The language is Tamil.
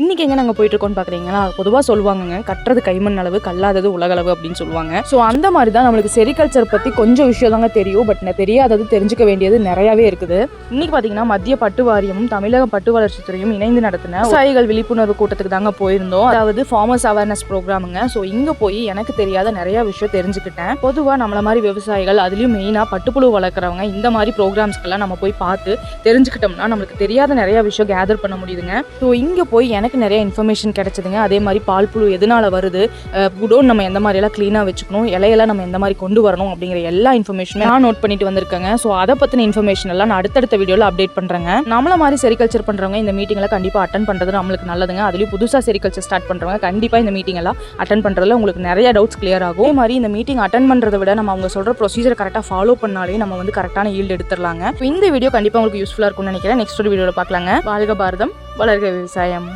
இன்னைக்கு எங்க நாங்க போயிட்டு இருக்கோம்னு பாக்குறீங்களா? பொதுவா சொல்லுவாங்கங்க கட்டுறது கைமண் அளவு கல்லாதது உலகளவு அப்படின்னு சொல்லுவாங்க. ஸோ அந்த மாதிரி தான் நம்மளுக்கு செரிகல்ச்சர் பத்தி கொஞ்சம் விஷயம் தாங்க தெரியும். பட் தெரியாதது தெரிஞ்சுக்க வேண்டியது நிறையவே இருக்குது. இன்னைக்கு பாத்தீங்கன்னா மத்திய பட்டு வாரியமும் தமிழக பட்டு வளர்ச்சி துறையும் இணைந்து நடத்தின விவசாயிகள் விழிப்புணர்வு கூட்டத்துக்கு தாங்க போயிருந்தோம். அதாவது ஃபார்மர்ஸ் அவேர்னஸ் ப்ரோக்ராமுங்க ஸோ இங்க போய் எனக்கு தெரியாத நிறைய விஷயம் தெரிஞ்சுக்கிட்டேன். பொதுவா நம்மள மாதிரி விவசாயிகள் அதுலயும் மெயினா பட்டுப்புழு வளர்க்குறவங்க இந்த மாதிரி ப்ரோக்ராம்ஸ்க்கெல்லாம் நம்ம போய் பார்த்து தெரிஞ்சுக்கிட்டோம்னா நம்மளுக்கு தெரியாத நிறைய விஷயம் கேதர் பண்ண முடியுதுங்க. ஸோ இங்கே போய் எனக்கு நிறைய இன்ஃபர்மேஷன் கிடைச்சதுங்க. அதே மாதிரி பால் புழு எதனால வருது? குடோன் நம்ம எந்த மாதிரியெல்லாம் க்ளீனாக வச்சுக்கணும்? இலையெல்லாம் நம்ம எந்த மாதிரி கொண்டு வரணும்? அப்படிங்கிற எல்லா இன்ஃபர்மேஷனும் நான் நோட் பண்ணிட்டு வந்திருக்கேங்க. ஸோ அதை பற்றின இன்ஃபர்மேஷன் எல்லாம் நான் அடுத்தடுத்த வீடியோவில் அப்டேட் பண்ணுறேங்க நம்மள மாதிரி செரிகல்ச்சர் பண்ணுறவங்க இந்த மீட்டிங்கில் கண்டிப்பாக அட்டன் பண்ணுறது நம்மளுக்கு நல்லதுங்க. அதுலேயும் புதுசாக செரிகல்ச்சர் ஸ்டார்ட் பண்ணுறவங்க கண்டிப்பாக இந்த மீட்டிங் எல்லாம் அட்டன் பண்ணுறதுல உங்களுக்கு நிறைய டவுட்ஸ் கிளியர் ஆகும். அதே மாதிரி இந்த மீட்டிங் அட்டன் பண்ணுறதை விட நம்ம அவங்க சொல்கிற ப்ரொசீஜர் கரெக்டாக ஃபாலோ பண்ணாலே நம்ம வந்து கரெக்டான ஈல்டு எடுத்துடலாங்க. இந்த வீடியோ கண்டிப்பாக உங்களுக்கு யூஸ்ஃபுல்லாக இருக்கும்னு நினைக்கிறேன். நெக்ஸ்ட் ஒரு வீடியோவில் பார்க்கலாங்க. வாழ்க பாரதம் வளர்க விவசாயம்.